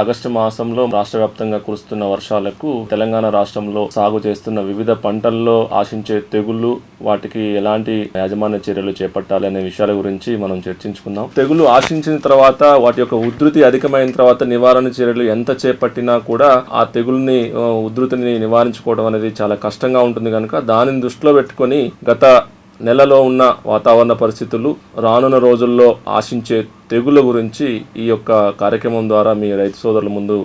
August మాసంలో రాష్ట్ర వ్యాప్తంగా కురుస్తున్న వర్షాలకు తెలంగాణ రాష్ట్రంలో సాగు చేస్తున్న వివిధ పంటల్లో ఆశించే తెగుళ్ళు వాటికి ఎలాంటి యాజమాన్య చర్యలు చేపట్టాలి అనే విషయాల గురించి మనం చర్చించుకుందాం. తెగులు ఆశించిన తర్వాత వాటి యొక్క ఉధృతి అధికమైన తర్వాత నివారణ చర్యలు ఎంత చేపట్టినా కూడా ఆ తెగుల్ని ఉధృతిని నివారించుకోవడం అనేది చాలా కష్టంగా ఉంటుంది కనుక దానిని దృష్టిలో పెట్టుకొని గత నెలలో ఉన్న వాతావరణ పరిస్థితులు రానున్న రోజుల్లో ఆశించే తెగుళ్ళ గురించి ఈ యొక్క కార్యక్రమం ద్వారా మీ రైతు సోదరుల ముందు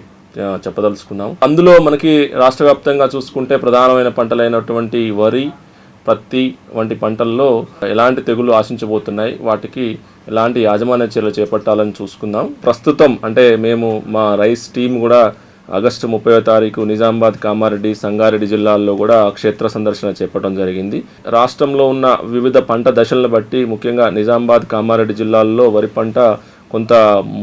చెప్పదలుచుకున్నాం అందులో మనకి రాష్ట్ర వ్యాప్తంగా చూసుకుంటే ప్రధానమైన పంటలైనటువంటి వరి పత్తి వంటి పంటల్లో ఎలాంటి తెగులు ఆశించబోతున్నాయి వాటికి ఎలాంటి యాజమాన్య చర్యలు చేపట్టాలని చూసుకుందాం. ప్రస్తుతం అంటే మేము మా రైస్ టీం కూడా ఆగస్టు ముప్పై తారీఖు నిజామాబాద్ కామారెడ్డి సంగారెడ్డి జిల్లాల్లో కూడా క్షేత్ర సందర్శన చేపట్టడం జరిగింది. రాష్ట్రంలో ఉన్న వివిధ పంట దశలను బట్టి ముఖ్యంగా నిజామాబాద్ కామారెడ్డి జిల్లాల్లో వరి పంట కొంత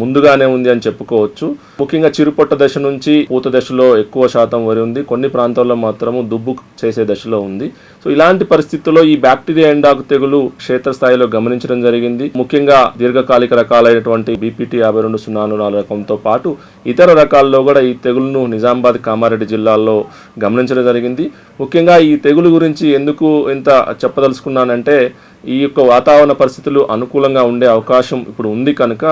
ముందుగానే ఉంది అని చెప్పుకోవచ్చు. ముఖ్యంగా చిరుపొట్ట దశ నుంచి పూత దశలో ఎక్కువ శాతం వరి ఉంది. కొన్ని ప్రాంతాల్లో మాత్రము దుబ్బు చేసే దశలో ఉంది. సో ఇలాంటి పరిస్థితుల్లో ఈ బ్యాక్టీరియా ఎండాకు తెగులు క్షేత్రస్థాయిలో గమనించడం జరిగింది. ముఖ్యంగా దీర్ఘకాలిక రకాలైనటువంటి బీపీటీ యాభై రెండు సున్నా నాలుగు రకంతో పాటు ఇతర రకాల్లో కూడా ఈ తెగులను నిజామాబాద్ కామారెడ్డి జిల్లాల్లో గమనించడం జరిగింది. ముఖ్యంగా ఈ తెగులు గురించి ఎందుకు ఇంత చెప్పదలుచుకున్నానంటే ఈ యొక్క వాతావరణ పరిస్థితులు అనుకూలంగా ఉండే అవకాశం ఇప్పుడు ఉంది కనుక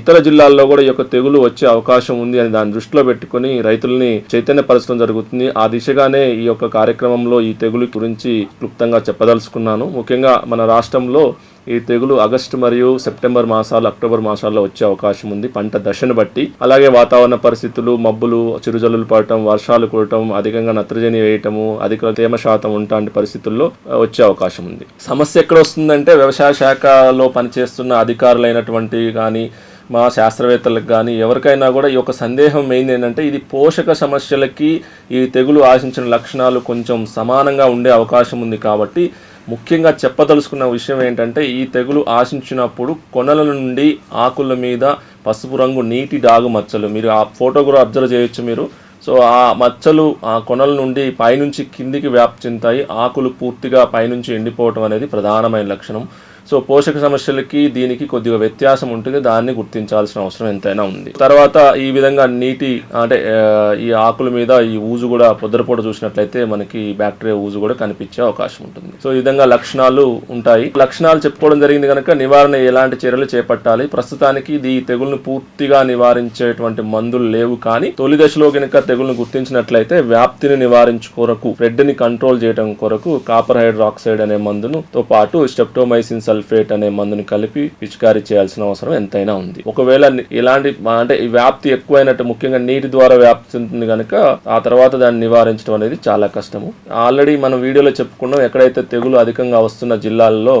ఇతర జిల్లాల్లో కూడా ఈ యొక్క తెగులు వచ్చే అవకాశం ఉంది అని దాన్ని దృష్టిలో పెట్టుకొని రైతుల్ని చైతన్యపరచడం జరుగుతుంది. ఆ దిశగానే ఈ యొక్క కార్యక్రమంలో ఈ తెగులు గురించి క్లుప్తంగా చెప్పదలుచుకున్నాను. ముఖ్యంగా మన రాష్ట్రంలో ఈ తెగులు ఆగస్టు మరియు సెప్టెంబర్ మాసాలు అక్టోబర్ మాసాల్లో వచ్చే అవకాశం ఉంది. పంట దశను బట్టి అలాగే వాతావరణ పరిస్థితులు మబ్బులు చిరుజల్లులు పడటం వర్షాలు కురటం అధికంగా నత్రజని వేయటము అధిక తేమ శాతం ఉంటాంటి పరిస్థితుల్లో వచ్చే అవకాశం ఉంది. సమస్య ఎక్కడ వస్తుందంటే వ్యవసాయ శాఖలో పనిచేస్తున్న అధికారులైనటువంటి కానీ మా శాస్త్రవేత్తలకు కానీ ఎవరికైనా కూడా ఈ యొక్క సందేహం మెయిన్ ఏంటంటే ఇది పోషక సమస్యలకి ఈ తెగులు ఆశించిన లక్షణాలు కొంచెం సమానంగా ఉండే అవకాశం ఉంది కాబట్టి ముఖ్యంగా చెప్పదలుచుకున్న విషయం ఏంటంటే ఈ తెగులు ఆశించినప్పుడు కొనల నుండి ఆకుల మీద పసుపు రంగు నీటి డాగు మచ్చలు. మీరు ఆ ఫోటో కూడా అబ్జర్వ్ చేయొచ్చు మీరు. సో ఆ మచ్చలు ఆ కొనల నుండి పైనుంచి కిందికి వ్యాప్తి చెందుతాయి. ఆకులు పూర్తిగా పైనుంచి ఎండిపోవటం అనేది ప్రధానమైన లక్షణం. సో పోషక సమస్యలకి దీనికి కొద్దిగా వ్యత్యాసం ఉంటుంది. దాన్ని గుర్తించాల్సిన అవసరం ఎంతైనా ఉంది. తర్వాత ఈ విధంగా నీటి అంటే ఈ ఆకుల మీద ఈ ఊజు కూడా పొద్దురపూట చూసినట్లయితే మనకి బ్యాక్టీరియా ఊజు కూడా కనిపించే అవకాశం ఉంటుంది. సో ఈ విధంగా లక్షణాలు ఉంటాయి. లక్షణాలు చెప్పుకోవడం జరిగింది కనుక నివారణ ఎలాంటి చర్యలు చేపట్టాలి? ప్రస్తుతానికి ఇది ఈ తెగులను పూర్తిగా నివారించేటువంటి మందులు లేవు కానీ తొలి దశలో కనుక తెగులను గుర్తించినట్లయితే వ్యాప్తిని నివారించు కొరకు రెడ్ని కంట్రోల్ చేయడం కొరకు కాపర్ హైడ్రాక్సైడ్ అనే మందును తో పాటు స్టెప్టోమైసిన్స్ సల్ఫేట్ అనే మందుని కలిపి పిచికారీ చేయాల్సిన అవసరం ఎంతైనా ఉంది. ఒకవేళ ఇలాంటి అంటే ఈ వ్యాప్తి ఎక్కువైనట్టు ముఖ్యంగా నీటి ద్వారా వ్యాప్తి చెందుతుంది కనుక ఆ తర్వాత దాన్ని నివారించడం అనేది చాలా కష్టము. ఆల్రెడీ మనం వీడియోలో చెప్పుకున్నాం ఎక్కడైతే తెగులు అధికంగా వస్తున్న జిల్లాల్లో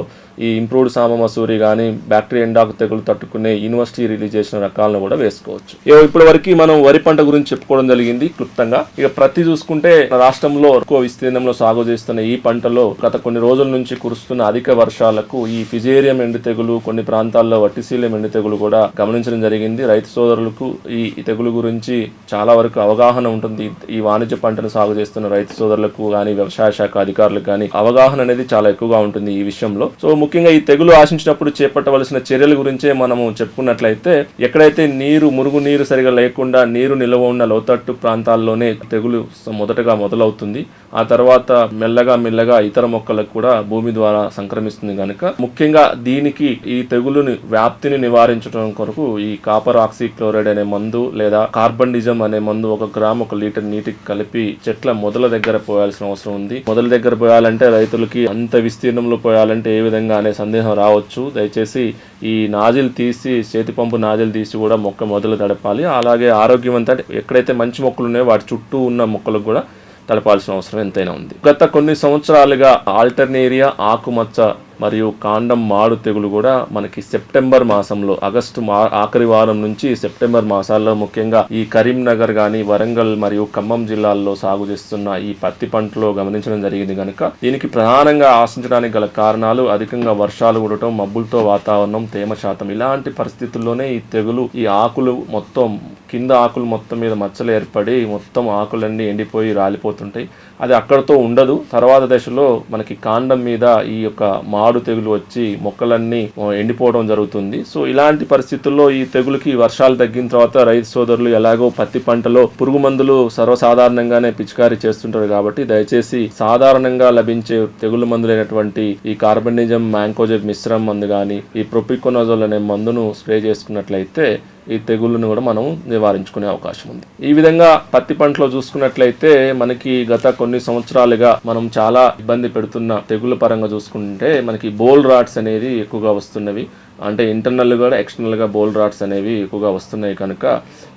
ఈ ఇంప్రూవ్డ్ సామ మసూరి కానీ బ్యాక్టీరియా ఎండాకు తెగులు తట్టుకునే యూనివర్సిటీ రిలీజ్ చేసిన రకాలను కూడా వేసుకోవచ్చు. ఇప్పటి వరకు మనం వరి పంట గురించి చెప్పుకోవడం జరిగింది క్లుప్తంగా. ఇక ప్రతి చూసుకుంటే రాష్ట్రంలో ఎక్కువ విస్తీర్ణంలో సాగు చేస్తున్న ఈ పంటలో గత కొన్ని రోజుల నుంచి కురుస్తున్న అధిక వర్షాలకు ఈ ఫిజేరియం ఎండు తెగులు కొన్ని ప్రాంతాల్లో వట్టిశీలం ఎండు తెగులు కూడా గమనించడం జరిగింది. రైతు సోదరులకు ఈ తెగులు గురించి చాలా వరకు అవగాహన ఉంటుంది. ఈ వాణిజ్య పంటను సాగు చేస్తున్న రైతు సోదరులకు కానీ వ్యవసాయ శాఖ అధికారులకు కానీ అవగాహన అనేది చాలా ఎక్కువగా ఉంటుంది ఈ విషయంలో. సో ముఖ్యంగా ఈ తెగులు ఆశించినప్పుడు చేపట్టవలసిన చర్యల గురించే మనము చెప్పుకున్నట్లయితే ఎక్కడైతే నీరు మురుగు నీరు సరిగా లేకుండా నీరు నిల్వ ఉన్న లోతట్టు ప్రాంతాల్లోనే తెగులు మొదటగా మొదలవుతుంది. ఆ తర్వాత మెల్లగా మెల్లగా ఇతర మొక్కలకు కూడా భూమి ద్వారా సంక్రమిస్తుంది కనుక ముఖ్యంగా దీనికి ఈ తెగులుని వ్యాప్తిని నివారించడం కొరకు ఈ కాపర్ ఆక్సిక్లోరైడ్ అనే మందు లేదా కార్బండిజం అనే మందు ఒక గ్రామ్ ఒక లీటర్ నీటికి కలిపి చెట్ల మొదల దగ్గర పోయాల్సిన అవసరం ఉంది. మొదల దగ్గర పోయాలంటే రైతులకి అంత విస్తీర్ణంలో పోయాలంటే ఏ విధంగా అనే సందేహం రావచ్చు. దయచేసి ఈ నాజిల్ తీసి చేతి పంపు నాజిల్ తీసి కూడా మొక్క మొదలు తడపాలి. అలాగే ఆరోగ్యవంత ఎక్కడైతే మంచి మొక్కలు ఉన్నాయో వాటి చుట్టూ ఉన్న మొక్కలకు కూడా తడపాల్సిన అవసరం ఎంతైనా ఉంది. గత కొన్ని సంవత్సరాలుగా ఆల్టర్నేరియా ఆకుమచ్చ మరియు కాండం మాడు తెగులు కూడా మనకి సెప్టెంబర్ మాసంలో ఆగస్టు మా ఆఖరి వారం నుంచి సెప్టెంబర్ మాసాల్లో ముఖ్యంగా ఈ కరీంనగర్ కానీ వరంగల్ మరియు ఖమ్మం జిల్లాల్లో సాగు చేస్తున్న ఈ పత్తి పంటలో గమనించడం జరిగింది కనుక దీనికి ప్రధానంగా ఆశించడానికి గల కారణాలు అధికంగా వర్షాలు కురటం మబ్బులతో వాతావరణం తేమ శాతం ఇలాంటి పరిస్థితుల్లోనే ఈ తెగులు ఈ ఆకులు మొత్తం కింద ఆకులు మొత్తం మీద మచ్చలు ఏర్పడి మొత్తం ఆకులన్నీ ఎండిపోయి రాలిపోతుంటాయి. అది అక్కడతో ఉండదు. తర్వాత దశలో మనకి కాండం మీద ఈ యొక్క మా ఆడు తెగులు వచ్చి మొక్కలన్నీ ఎండిపోవడం జరుగుతుంది. సో ఇలాంటి పరిస్థితుల్లో ఈ తెగులుకి వర్షాలు తగ్గిన తర్వాత రైతు సోదరులు ఎలాగో పత్తి పంటలో పురుగు మందులు సర్వసాధారణంగానే పిచికారీ చేస్తుంటారు కాబట్టి దయచేసి సాధారణంగా లభించే తెగులు మందులైనటువంటి ఈ కార్బనిజం మ్యాంకోజెబ్ మిశ్రమ మందు కానీ ఈ ప్రొపికోనజోల్ అనే మందును స్ప్రే చేసుకున్నట్లయితే ఈ తెగుళ్ళను కూడా మనం నివారించుకునే అవకాశం ఉంది. ఈ విధంగా పత్తి పంటలో చూసుకున్నట్లయితే మనకి గత కొన్ని సంవత్సరాలుగా మనం చాలా ఇబ్బంది పెడుతున్న తెగుళ్ళ పరంగా చూసుకుంటే మనకి బోల్ రాట్స్ అనేది ఎక్కువగా వస్తున్నవి. అంటే ఇంటర్నల్ కూడా ఎక్స్టర్నల్గా బోల్ రాట్స్ అనేవి ఎక్కువగా వస్తున్నాయి కనుక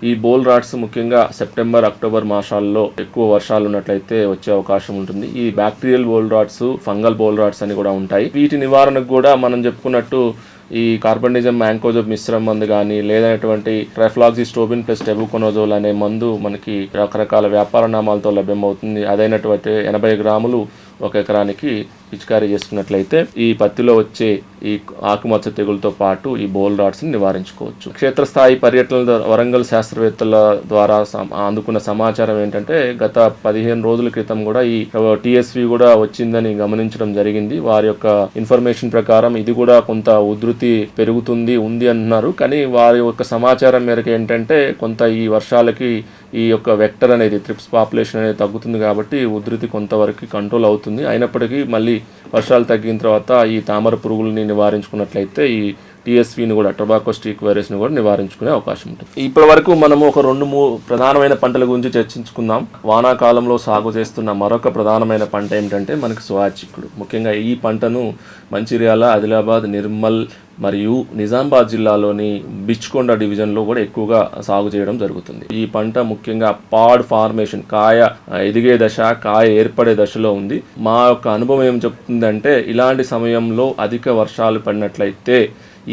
ఈ బోల్ రాట్స్ ముఖ్యంగా సెప్టెంబర్ అక్టోబర్ మాసాల్లో ఎక్కువ వర్షాలు ఉన్నట్లయితే వచ్చే అవకాశం ఉంటుంది. ఈ bacterial boll rots fungal boll rots అని కూడా ఉంటాయి. వీటి నివారణకు కూడా మనం చెప్పుకున్నట్టు ఈ కార్బనిజం మ్యాంకోజోబ్ మిశ్రమ మందు కానీ లేదనేటువంటి ట్రైఫ్లాక్సీ స్టోబిన్ ప్లస్ టెబుకొనోజోల్ అనే మందు మనకి రకరకాల వ్యాపార నామాలతో లభ్యమవుతుంది. అదైనటువంటి ఎనభై గ్రాములు ఒక ఎకరానికి పిచికారీ చేసుకున్నట్లయితే ఈ పత్తిలో వచ్చే ఈ ఆకుమచ్చ తెగులతో పాటు ఈ బోల్ రాట్స్ని నివారించుకోవచ్చు. క్షేత్రస్థాయి పర్యటనల వరంగల్ శాస్త్రవేత్తల ద్వారా అందుకున్న సమాచారం ఏంటంటే గత పదిహేను రోజుల క్రితం కూడా ఈ టిఎస్వి కూడా వచ్చిందని గమనించడం జరిగింది. వారి యొక్క ఇన్ఫర్మేషన్ ప్రకారం ఇది కూడా కొంత ఉధృతి పెరుగుతుంది ఉంది అంటున్నారు. కానీ వారి యొక్క సమాచారం మేరకు ఏంటంటే కొంత ఈ వర్షాలకి ఈ యొక్క వెక్టర్ అనేది ట్రిప్స్ పాపులేషన్ అనేది తగ్గుతుంది కాబట్టి ఉధృతి కొంతవరకు కంట్రోల్ అవుతుంది. అయినప్పటికీ మళ్ళీ వర్షాలు తగ్గిన తర్వాత ఈ తామర పురుగుల్ని నివారించుకున్నట్లయితే ఈ టీఎస్వీని కూడా టొబాకో స్టీక్ వైరస్ని కూడా నివారించుకునే అవకాశం ఉంటుంది. ఇప్పటి వరకు మనము ఒక రెండు మూడు ప్రధానమైన పంటల గురించి చర్చించుకుందాం వానాకాలంలో సాగు చేస్తున్న మరొక ప్రధానమైన పంట ఏమిటంటే మనకి సోయా చిక్కుడు ముఖ్యంగా ఈ పంటను మంచిర్యాల ఆదిలాబాద్ నిర్మల్ మరియు నిజామాబాద్ జిల్లాలోని బిచ్కొండ డివిజన్లో కూడా ఎక్కువగా సాగు చేయడం జరుగుతుంది. ఈ పంట ముఖ్యంగా పాడ్ ఫార్మేషన్ కాయ ఎదిగే దశ కాయ ఏర్పడే దశలో ఉంది. మా యొక్క అనుభవం ఏం చెప్తుందంటే ఇలాంటి సమయంలో అధిక వర్షాలు పడినట్లయితే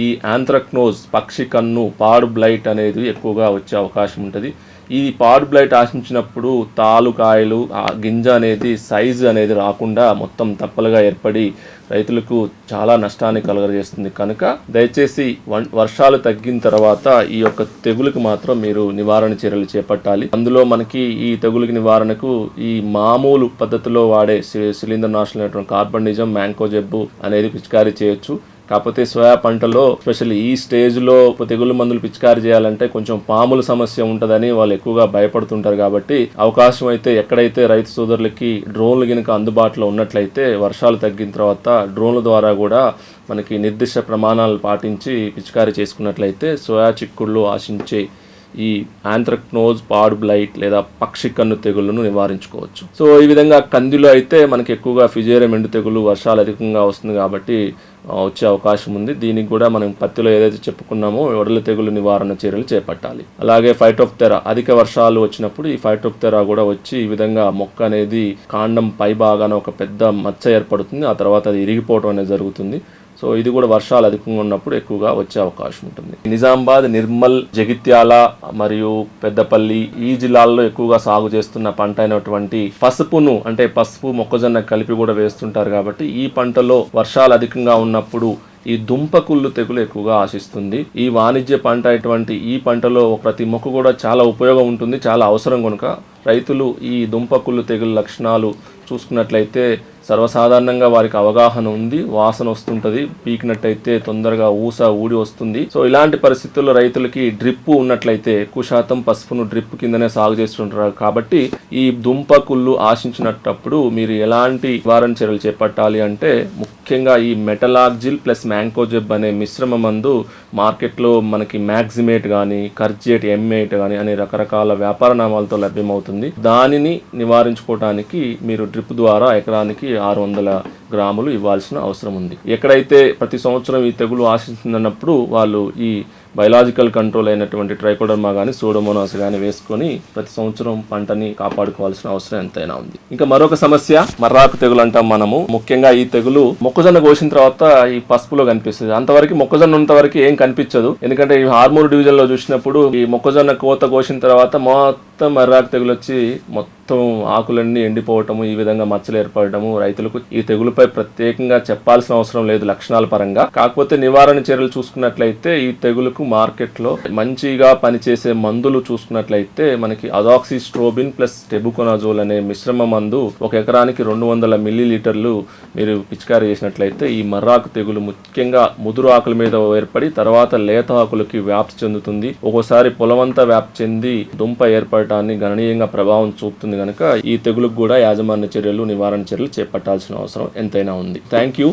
ఈ ఆంథ్రక్నోజ్ పక్షి కన్ను పాడు బ్లైట్ అనేది ఎక్కువగా వచ్చే అవకాశం ఉంటుంది. ఈ పాడ్ బ్లైట్ ఆశించినప్పుడు తాలు కాయలు ఆ గింజ అనేది సైజు అనేది రాకుండా మొత్తం తప్పలుగా ఏర్పడి రైతులకు చాలా నష్టాన్ని కలుగజేస్తుంది. కనుక దయచేసి వన్- వర్షాలు తగ్గిన తర్వాత ఈ యొక్క తెగులుకి మాత్రం మీరు నివారణ చర్యలు చేపట్టాలి. అందులో మనకి ఈ తెగులుకి నివారణకు ఈ మామూలు పద్ధతిలో వాడే సి- శిలీంద్ర నాశనం కార్బన్ నిజం మ్యాంకో జబ్బు అనేది పిచికారీ చేయొచ్చు. కాకపోతే సోయా పంటలో స్పెషల్ ఈ స్టేజ్లో తెగులు మందులు పిచికారి చేయాలంటే కొంచెం పాముల సమస్య ఉంటుందని వాళ్ళు ఎక్కువగా భయపడుతుంటారు కాబట్టి అవకాశం అయితే ఎక్కడైతే రైతు సోదరులకి డ్రోన్లు గినక అందుబాటులో ఉన్నట్లయితే వర్షాలు తగ్గిన తర్వాత డ్రోన్ల ద్వారా కూడా మనకి నిర్దిష్ట ప్రమాణాలు పాటించి పిచికారి చేసుకున్నట్లయితే సోయా చిక్కుళ్ళు ఆశించే ఈ ఆంథ్రక్నోజ్ పాడ్ బ్లైట్ లేదా పక్షి కన్ను తెగుళ్ళను నివారించుకోవచ్చు. సో ఈ విధంగా కందిలో అయితే మనకి ఎక్కువగా ఫిజేరియం ఎండు తెగులు వర్షాలు అధికంగా వస్తుంది కాబట్టి వచ్చే అవకాశం ఉంది. దీనికి కూడా మనం పత్తిలో ఏదైతే చెప్పుకున్నామో వడల తెగులు నివారణ చర్యలు చేపట్టాలి. అలాగే ఫైటోప్తెరా అధిక వర్షాలు వచ్చినప్పుడు ఈ ఫైటోప్తెరా కూడా వచ్చి ఈ విధంగా మొక్క అనేది కాండం పై భాగాన ఒక పెద్ద మచ్చ ఏర్పడుతుంది. ఆ తర్వాత అది ఇరిగిపోవడం అనేది జరుగుతుంది. సో ఇది కూడా వర్షాలు అధికంగా ఉన్నప్పుడు ఎక్కువగా వచ్చే అవకాశం ఉంటుంది. నిజామాబాద్ నిర్మల్ జగిత్యాల మరియు పెద్దపల్లి ఈ జిల్లాల్లో ఎక్కువగా సాగు చేస్తున్న పంట అయినటువంటి పసుపును అంటే పసుపు మొక్కజొన్న కలిపి కూడా వేస్తుంటారు కాబట్టి ఈ పంటలో వర్షాలు అధికంగా ఉన్నప్పుడు ఈ దుంపకుళ్ళు తెగులు ఎక్కువగా ఆశిస్తుంది. ఈ వాణిజ్య పంట అటువంటి ఈ పంటలో ప్రతి మొక్క కూడా చాలా ఉపయోగం ఉంటుంది చాలా అవసరం కనుక రైతులు ఈ దుంపకుళ్ళు తెగులు లక్షణాలు చూసుకున్నట్లయితే సర్వసాధారణంగా వారికి అవగాహన ఉంది వాసన వస్తుంటది పీకినట్టయితే తొందరగా ఊస ఊడి వస్తుంది. సో ఇలాంటి పరిస్థితుల్లో రైతులకి డ్రిప్ ఉన్నట్లయితే ఎక్కువ శాతం పసుపును డ్రిప్ కిందనే సాగు చేస్తుంటారు. కాబట్టి ఈ దుంప కుళ్ళు ఆశించినప్పుడు మీరు ఎలాంటి నివారణ చర్యలు చేపట్టాలి అంటే ముఖ్యంగా ఈ మెటలాక్జిల్ ప్లస్ మ్యాంకోజెబ్ అనే మిశ్రమ మందు మార్కెట్లో మనకి మ్యాక్సిమేట్ కానీ కర్జేట్ ఎంఏట్ కానీ అనే రకరకాల వ్యాపార నామాలతో లభ్యమవుతుంది. దానిని నివారించుకోవడానికి మీరు డ్రిప్ ద్వారా ఎకరానికి ఆరు వందల గ్రాములు ఇవ్వాల్సిన అవసరం ఉంది. ఎక్కడైతే ప్రతి సంవత్సరం ఈ తెగులు ఆశిస్తుందన్నప్పుడు వాళ్ళు ఈ బయలాజికల్ కంట్రోల్ అయినటువంటి ట్రైకోడర్మా కానీ సూడోమోనాస్ కానీ వేసుకొని ప్రతి సంవత్సరం పంటని కాపాడుకోవాల్సిన అవసరం ఎంతైనా ఉంది. ఇంకా మరొక సమస్య మర్రాకు తెగులు అంటాం మనము. ముఖ్యంగా ఈ తెగులు మొక్కజొన్న కోసిన తర్వాత ఈ పసుపులో కనిపిస్తుంది. అంతవరకు మొక్కజొన్న ఉన్నంతవరకు ఏం కనిపించదు. ఎందుకంటే ఈ హార్మోన్ డివిజన్లో చూసినప్పుడు ఈ మొక్కజొన్న కోత కోసిన తర్వాత మొత్తం మర్రాకు తెగులు వచ్చి మొత్తం మొత్తం ఆకులన్నీ ఎండిపోవటము ఈ విధంగా మచ్చలు ఏర్పడటము రైతులకు ఈ తెగులుపై ప్రత్యేకంగా చెప్పాల్సిన అవసరం లేదు లక్షణాల పరంగా. కాకపోతే నివారణ చర్యలు చూసుకున్నట్లయితే ఈ తెగులుకు మార్కెట్లో మంచిగా పనిచేసే మందులు చూసుకున్నట్లయితే మనకి అదాక్సి స్ట్రోబిన్ ప్లస్ టెబుకొనాజోల్ అనే మిశ్రమ మందు ఒక ఎకరానికి రెండు వందల మిల్లీ లీటర్లు మీరు పిచికారీ చేసినట్లయితే ఈ మర్రాకు తెగులు ముఖ్యంగా ముదురు ఆకుల మీద ఏర్పడి తర్వాత లేత ఆకులకి వ్యాప్తి చెందుతుంది. ఒక్కోసారి పొలమంతా వ్యాప్తి చెంది దుంప ఏర్పడటాన్ని గణనీయంగా ప్రభావం చూపుతుంది కనుక ఈ తెగులకు కూడా యాజమాన్య చర్యలు నివారణ చర్యలు చేపట్టాల్సిన అవసరం ఎంతైనా ఉంది. Thank you